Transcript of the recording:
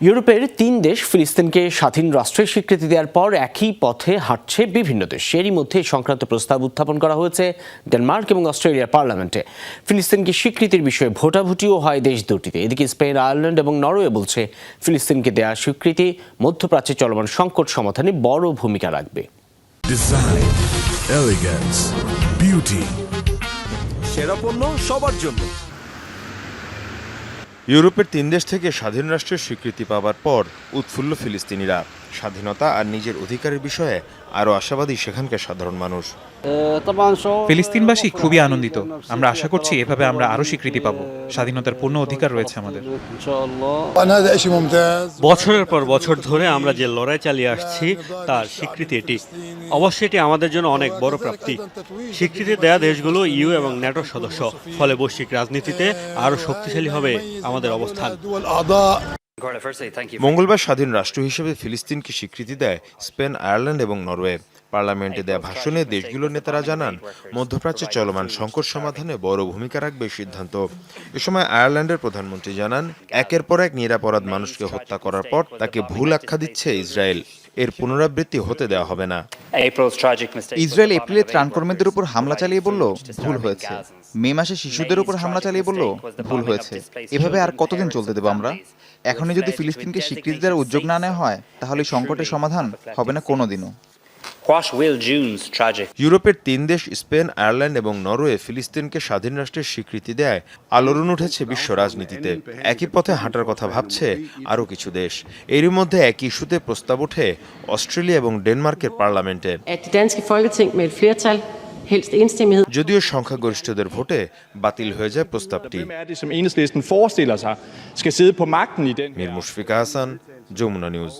ইউরোপের তিন দেশ ফিলিস্তিনকে স্বাধীন রাষ্ট্রের স্বীকৃতি দেওয়ার পর একই পথে হাঁটছে বিভিন্ন দেশ। এরই মধ্যে সংক্রান্ত প্রস্তাব উত্থাপন করা হয়েছে ডেনমার্ক এবং অস্ট্রেলিয়ার পার্লামেন্টে। ফিলিস্তিনকে স্বীকৃতির বিষয়ে ভোটাভুটিও হয় দেশ দুটিতে। এদিকে স্পেন আয়ারল্যান্ড এবং নরওয়ে বলছে ফিলিস্তিনকে দেওয়া স্বীকৃতি মধ্যপ্রাচ্যে চলমান সংকট সমাধানে বড় ভূমিকা রাখবে. সেরা পণ্য সবার জন্য। ইউরোপের তিন দেশ থেকে স্বাধীন রাষ্ট্রের স্বীকৃতি পাওয়ার পর উৎফুল্ল ফিলিস্তিনিরা। স্বাধীনতা আর নিজের অধিকারের বিষয়ে আরও আশাবাদী সেখানকার সাধারণ মানুষ। ফিলিস্তিনবাসী খুবই আনন্দিত। আমরা আশা করছি এভাবে আমরা আরও স্বীকৃতি পাব। স্বাধীনতার পূর্ণ অধিকার রয়েছে আমাদের। বছরের পর বছর ধরে আমরা যে লড়াই চালিয়ে আসছি তার স্বীকৃতি এটি। অবশ্যই এটি আমাদের জন্য অনেক বড় প্রাপ্তি। স্বীকৃতি দেয়া দেশগুলো ইউ এবং ন্যাটোর সদস্য। ফলে বৈশ্বিক রাজনীতিতে আরও শক্তিশালী হবে আমাদের অবস্থান। মঙ্গলবার স্বাধীন রাষ্ট্র হিসেবে ফিলিস্তিনকে স্বীকৃতি দেয় স্পেন আয়ারল্যান্ড এবং নরওয়ে। পার্লামেন্টে দেয়া ভাষণে দেশগুলোর নেতারা জানান মধ্যপ্রাচ্যে চলমান সংকট সমাধানে বড় ভূমিকা রাখবে সিদ্ধান্ত। এ সময় আয়ারল্যান্ডের প্রধানমন্ত্রী জানান একের পর এক নিরাপরাধ মানুষকে হত্যা করার পর তাকে ভুল আখ্যা দিচ্ছে ইসরায়েল। এর পুনরাবৃত্তি হতে দেওয়া হবে না। ইসরায়েল এপ্রিলে ত্রাণকর্মীদের উপর হামলা চালিয়ে বলল ভুল হয়েছে। মে মাসে শিশুদের উপর হামলা চালিয়ে বলল ভুল হয়েছে। এভাবে আর কতদিন চলতে দেবো আমরা? এখনই যদি ফিলিস্তিনকে স্বীকৃতি দেওয়ার উদ্যোগ না নেওয়া হয় তাহলে সংকটের সমাধান হবে না কোনোদিনও। ইউরোপের তিন দেশ স্পেন আয়ারল্যান্ড এবং নরওয়ে ফিলিস্তিনকে স্বাধীন রাষ্ট্রের স্বীকৃতি দেয়। আলোড়ন উঠেছে বিশ্ব রাজনীতিতে। একই পথে হাঁটার কথা ভাবছে আরও কিছু দেশ। এরই মধ্যে একই ইস্যুতে প্রস্তাব ওঠে অস্ট্রেলিয়া এবং ডেনমার্কের পার্লামেন্টে। at det danske folketing med et flertal, helst enstemmighed, যদিও সংখ্যাগরিষ্ঠদের ভোটে বাতিল হয়ে যায় প্রস্তাবটি Hvem er det, som enhedslisten forestiller sig skal sidde på magten i den Mir Mushfika Hasan Jamuna news